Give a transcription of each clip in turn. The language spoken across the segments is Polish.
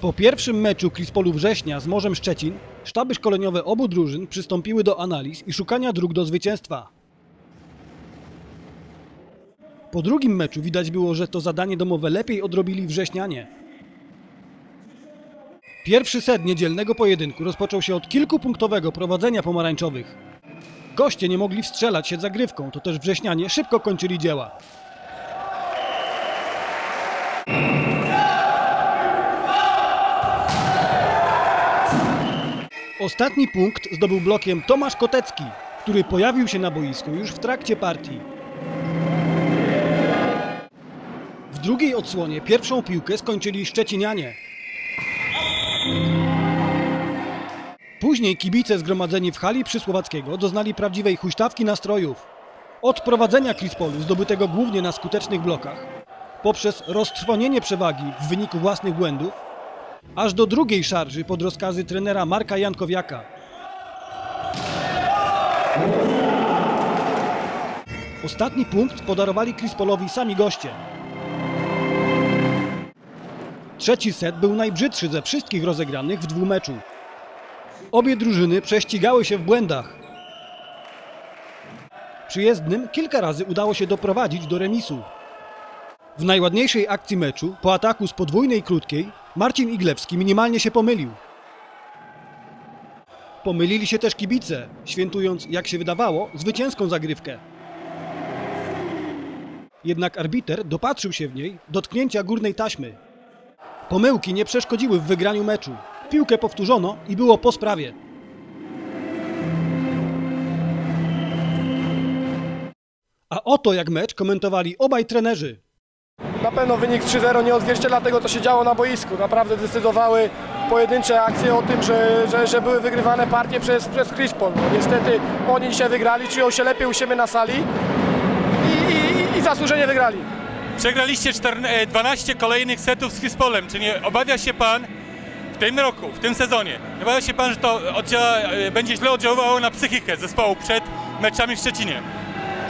Po pierwszym meczu Krispolu Września z Morzem Szczecin sztaby szkoleniowe obu drużyn przystąpiły do analiz i szukania dróg do zwycięstwa. Po drugim meczu widać było, że to zadanie domowe lepiej odrobili wrześnianie. Pierwszy set niedzielnego pojedynku rozpoczął się od kilkupunktowego prowadzenia pomarańczowych. Goście nie mogli wstrzelać się zagrywką, to też wrześnianie szybko kończyli dzieła. Ostatni punkt zdobył blokiem Tomasz Kotecki, który pojawił się na boisku już w trakcie partii. W drugiej odsłonie pierwszą piłkę skończyli Szczecinianie. Później kibice zgromadzeni w hali przysłowackiego doznali prawdziwej huśtawki nastrojów. Od prowadzenia Krispolu zdobytego głównie na skutecznych blokach, poprzez roztrwonienie przewagi w wyniku własnych błędów, aż do drugiej szarży pod rozkazy trenera Marka Jankowiaka. Ostatni punkt podarowali Krispolowi sami goście. Trzeci set był najbrzydszy ze wszystkich rozegranych w dwumeczu. Obie drużyny prześcigały się w błędach. Przyjezdnym kilka razy udało się doprowadzić do remisu. W najładniejszej akcji meczu, po ataku z podwójnej krótkiej, Marcin Iglewski minimalnie się pomylił. Pomylili się też kibice, świętując, jak się wydawało, zwycięską zagrywkę. Jednak arbiter dopatrzył się w niej dotknięcia górnej taśmy. Pomyłki nie przeszkodziły w wygraniu meczu. Piłkę powtórzono i było po sprawie. A oto jak mecz komentowali obaj trenerzy. Na pewno wynik 3-0 nie odzwierciedla tego, co się działo na boisku. Naprawdę decydowały pojedyncze akcje o tym, że, że, że były wygrywane partie przez, przez Crispol. No, niestety oni dzisiaj wygrali, czują się lepiej u siebie na sali i, i, i zasłużenie wygrali. Przegraliście 14, 12 kolejnych setów z Hispolem. Czy nie obawia się pan w tym roku, w tym sezonie, nie obawia się pan, że to oddziała, e, będzie źle oddziaływało na psychikę zespołu przed meczami w Szczecinie?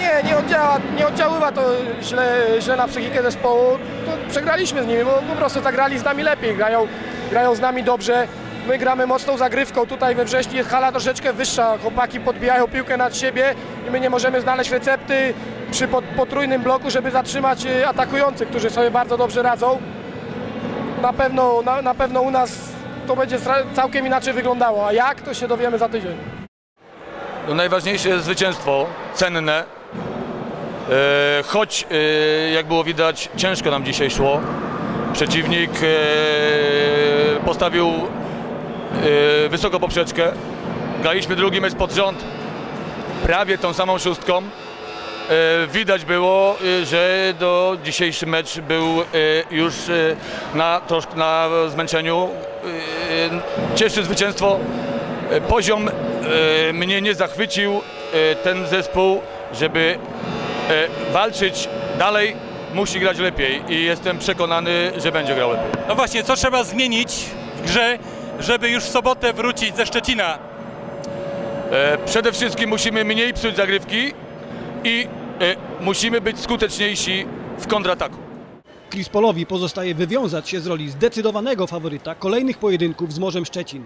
Nie, nie, oddziała, nie oddziaływa to źle, źle na psychikę zespołu. To przegraliśmy z nimi, bo po prostu zagrali z nami lepiej, grają, grają z nami dobrze. My gramy mocną zagrywką, tutaj we wrześniu jest hala troszeczkę wyższa, chłopaki podbijają piłkę nad siebie i my nie możemy znaleźć recepty przy pot- potrójnym bloku, żeby zatrzymać y, atakujących, którzy sobie bardzo dobrze radzą. Na pewno, na, na pewno u nas to będzie całkiem inaczej wyglądało, a jak to się dowiemy za tydzień. No najważniejsze jest zwycięstwo, cenne. E, choć, e, jak było widać, ciężko nam dzisiaj szło. Przeciwnik e, postawił wysoko poprzeczkę. Graliśmy drugi mecz pod rząd, prawie tą samą szóstką. Widać było, że do dzisiejszy mecz był już na, troszkę na zmęczeniu. Cieszy zwycięstwo. Poziom mnie nie zachwycił ten zespół, żeby walczyć dalej. Musi grać lepiej i jestem przekonany, że będzie grał lepiej. No właśnie, co trzeba zmienić w grze, żeby już w sobotę wrócić ze Szczecina? E, Przede wszystkim musimy mniej psuć zagrywki i e, musimy być skuteczniejsi w kontrataku. Krispolowi pozostaje wywiązać się z roli zdecydowanego faworyta kolejnych pojedynków z Morzem Szczecin.